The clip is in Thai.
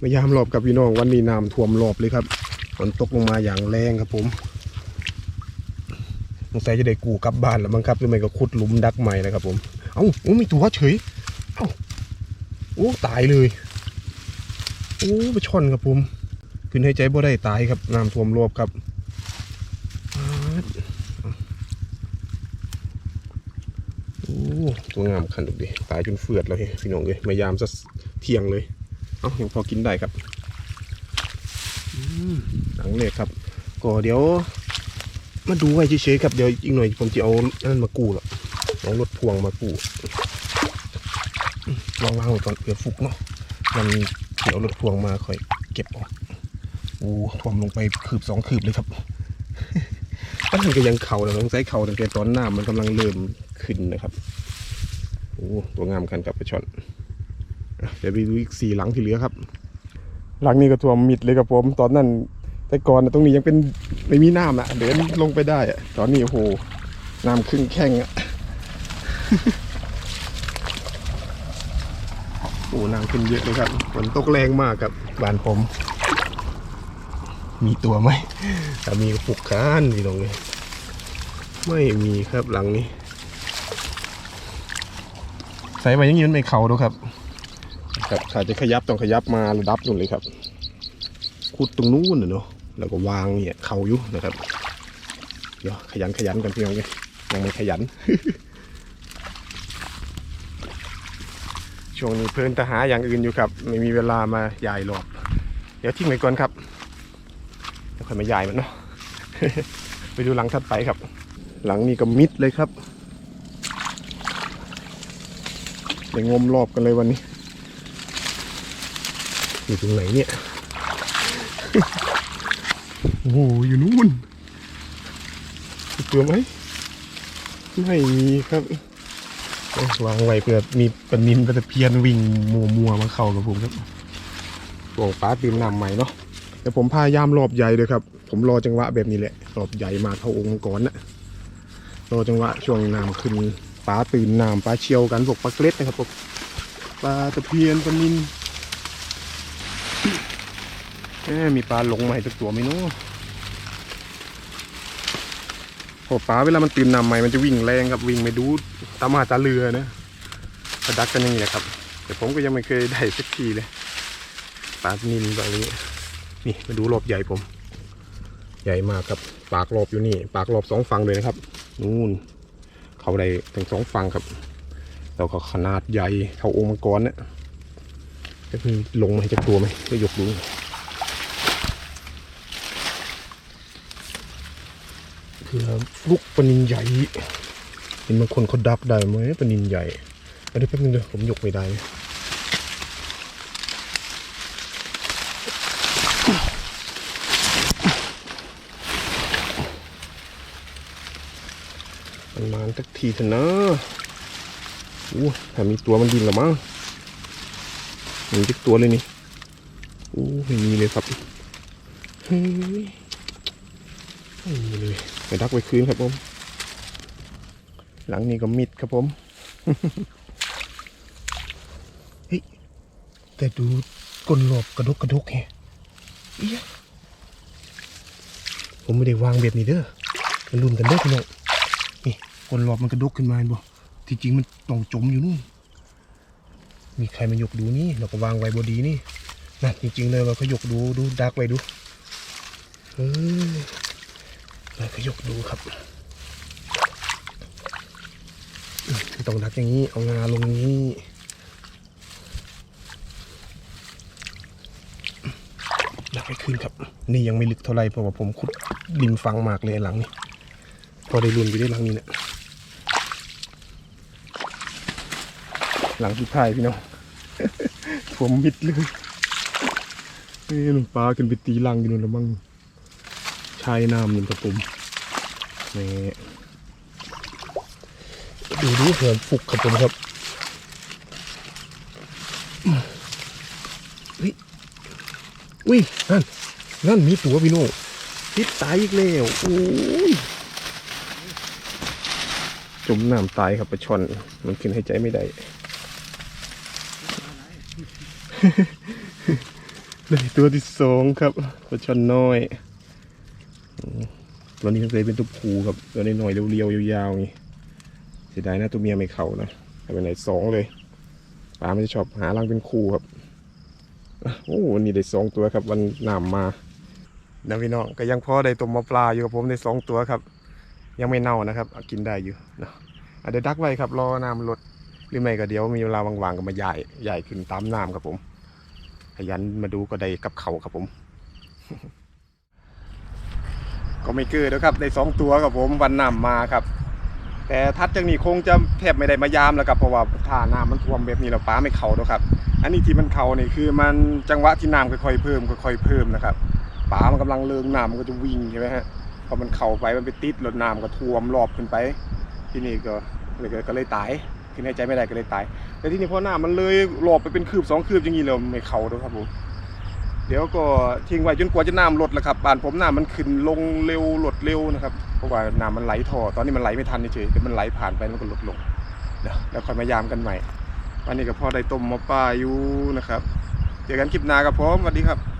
มายามรอบกับพี่น้องวันนี้น้ำท่วมรอบเลยครับฝนตกลงมาอย่างแรงครับผมสงสัยจะได้กูกลับบ้านแล้วมั้งครับหรือไม่ก็ขุดหลุมดักใหม่แล้วครับผม เอ้าโอ้มีตัวเฉย เอ้าโอ้ตายเลยโอ้ไปช่อนครับผม ขึ้นให้ใจบ่ได้ตายครับน้ำท่วมรอบครับโอ้ตัวงามขันดุดิตายจนเฟือดแล้วเฮ้ยพี่น้องเลยมายามซะเที่ยงเลย เอ้ายังพอกินได้ครับอืมหลังเลยครับ ก็เดี๋ยว มาดูไว้เฉยๆครับเดี๋ยวอีกหน่อยผมจะเอาอันนั้นมากู้หรอกเอารถพ่วงมากู้อืมวางๆไว้ก่อนเผื่อฟุกเนาะมันเดี๋ยวรถพ่วงมาค่อยเก็บออกโอ้ท่วมลงไปคืบสองคืบเลยครับปัญหาก็ยังเข่าแต่ต้องใช้เข่าตั้งแต่ตอนหน้ามันกำลังเริ่มขึ้นนะครับโอ้ตัวงามกันกับปลาช่อนอะเดี๋ยวไปดูอีกสี่หลังที่เหลือครับ หลังนี้ก็ท่วมมิดเลยครับผมตอนนั้น แต่ก่อนน่ะตรงนี้ยังเป็นไม่มีน้ำอะเดินลงไปได้อะตอนนี้โอ้โหน้ำขึ้นแข้งอะโอ้น้ำขึ้นเยอะเลยครับฝนตกแรงมากครับบ้านผม มีตัวไหมถ้ามีก็ปลุกคานพี่น้องเลยไม่มีครับหลังนี้ ใส่ไว้อยังยืนไม่เข่าดูครับ ครับถ้าจะขยับต้องขยับมาระดับนู่นเลยครับ ขุดตรงนู้นเนาะแล้วก็วางเนี่ยเข่าอยู่นะครับ เดี๋ยวขยันขยันกันพี่น้องเลยยังไม่ขยัน ช่วงนี้เพลินแต่หาอย่างอื่นอยู่ครับ ไม่มีเวลามายายหรอกเดี๋ยวทิ้งไว้ก่อนครับเดี๋ยวค่อยมายายมันเนาะไปดูหลังถัดไปครับ หลังนี้ก็มิดเลยครับไปงมรอบกันเลยวันนี้ อยู่ตรงไหนเนี่ยโอ้โหอยู่นู่นมีตัวไหมไม่มีครับวางไว้เพื่อมีปลานินปลาตะเพียนวิ่งมัวมัวมาเข้ากับผมครับช่วงป้าตื่นน้ำใหม่เนาะแต่ผมพยายามรอบใหญ่เลยครับ ผมรอจังหวะแบบนี้แหละรอบใหญ่มาเท่าองค์มังกรนะรอจังหวะช่วงน้ำขึ้นป้าตื่นน้ำป้าเชียวกันพวกปลาเกล็ดนะครับพวกปลาตะเพียนปลานิน มีปลาหลงมาให้สักตัวไหมเนาะโอ้ปลาเวลามันตื่นนำใหม่มันจะวิ่งแรงครับวิ่งไม่ดูตามหาตาเรือนะกระดักกันอย่างนี้แหละครับ แต่ผมก็ยังไม่เคยได้สักทีเลยปลานินแบบนี้ นี่มาดูรอบใหญ่ผม ใหญ่มากครับ ปากรอบอยู่นี่ ปากรอบสองฝั่งเลยนะครับนู่นเขาได้ถึงสองฝั่งครับแล้วก็ขนาดใหญ่เท่าองค์มังกรเนี่ยจะมีลงมาให้จักตัวไหมก็ยกดู เพื่อลูกปนินใหญ่เห็นบางคนเขาดักได้ไหมปนินใหญ่เอาเดี๋ยวแป๊บนึงเดี๋ยวผมยกไม่ได้มันมาสักทีเถอะนะอู้ถ้ามีตัวมันดินหรือมั้งมีจักตัวเลยนี่อู้ไม่มีเลยครับเฮ้ย ไม่มีเลยไปดักไว้คืนครับผม หลังนี้ก็มิดครับผม เฮ้ย แต่ดูก้นหลบกระดกกระดกแฮะเอี้ยผมไม่ได้วางแบบนี้เด้อมันรุนกันเด้อพี่น้องนี่ก้นหลบมันกระดกขึ้นมาเห็นบ่ที่จริงมันต้องจมอยู่นู่นมีใครมายกดูนี่เราก็วางไว้บดีนี่นะจริงๆเลยเราก็ยกดูดูดักไว้ดูเออ เราก็ยกดูครับต้องดักอย่างนี้ เอางาลงนี้ดักให้ขึ้นครับ นี่ยังไม่ลึกเท่าไหรเพราะว่าผมขุดริมฟังมากเลยหลังนี้ พอได้รุนไปได้หลังนี้เนะี่ยหลังที่พายพี่น้อง ผมมิดเลยนี่หลงปลาขึ้นไปตีลังอยู่นู่นแล้วมั้ง ชายน้ำหนึ่งกระปุมนี่ดูดูเหือนฟุกครับผมครับเฮ้ยอุ้ยนั่นนั่นมีตัวพี่โน่ติดตายอีกแล้วโอ้ยจมน้ำตายครับปลาช่อน มันขึ้นให้ใจไม่ได้ได้ตัวที่สองครับปลาช่อนน้อยอืม ตัวนี้เคยเป็นตัวผูครับตัวน้อยๆเรียวๆยาวๆนี่เสียดายนะตัวเมียไม่เข่านะไปไหนสองเลยปลาไม่ชอบหารังเป็นคูครับโอ้วันนี้ได้สองตัวครับ วันน้ำมานะพี่น้องก็ยังพอได้ต้มมาปลาอยู่กับผมได้สองตัวครับ ยังไม่เน่านะครับกินได้อยู่นะอะเดี๋ยวดักไว้ครับรอน้ำลดหรือไม่ก็เดี๋ยวมีเวลาว่างๆก็มาใหญ่ใหญ่ขึ้นตามน้ำครับผมขยันมาดูก็ได้กับเขาครับผม ก็ไม่เกินแล้วครับได้สองตัวครับผมวันน้ำมาครับ แต่ทัดจากนี้คงจะแทบไม่ได้มายามแล้วครับเพราะว่าท่าน้ำมันท่วมแบบนี้เราป้าไม่เข่าแล้วครับ อันนี้ที่มันเข่านี่คือมันจังหวะที่น้ำค่อยๆเพิ่มค่อยๆเพิ่มนะครับป้ามันกำลังเลิงน้ำมันก็จะวิ่งใช่ไหมฮะพอมันเข่าไปมันไปติดรถน้ำก็ท่วมรอบขึ้นไป ที่นี่ก็เลยก็เลยตายคือในใจไม่ได้ก็เลยตายแต่ที่นี่พอหน้ามันเลยหลบไปเป็นคืบสองคืบอย่างนี้เลยไม่เข่าด้วครับผม เดี๋ยวก็ทิ้งไว้จนกว่าจะน้ำลดแหละครับบ้านผมน้ำมันขึ้นลงเร็วลดเร็วนะครับเพราะว่าน้ำมันไหลท่อตอนนี้มันไหลไม่ทันเฉยๆแต่มันไหลผ่านไปมันก็ลดลงเดี๋ยวเดี๋ยวค่อยมายามกันใหม่วันนี้ก็พอได้ต้มมาป้าอยู่นะครับ เจอกันคลิปหน้าครับผมสวัสดีครับ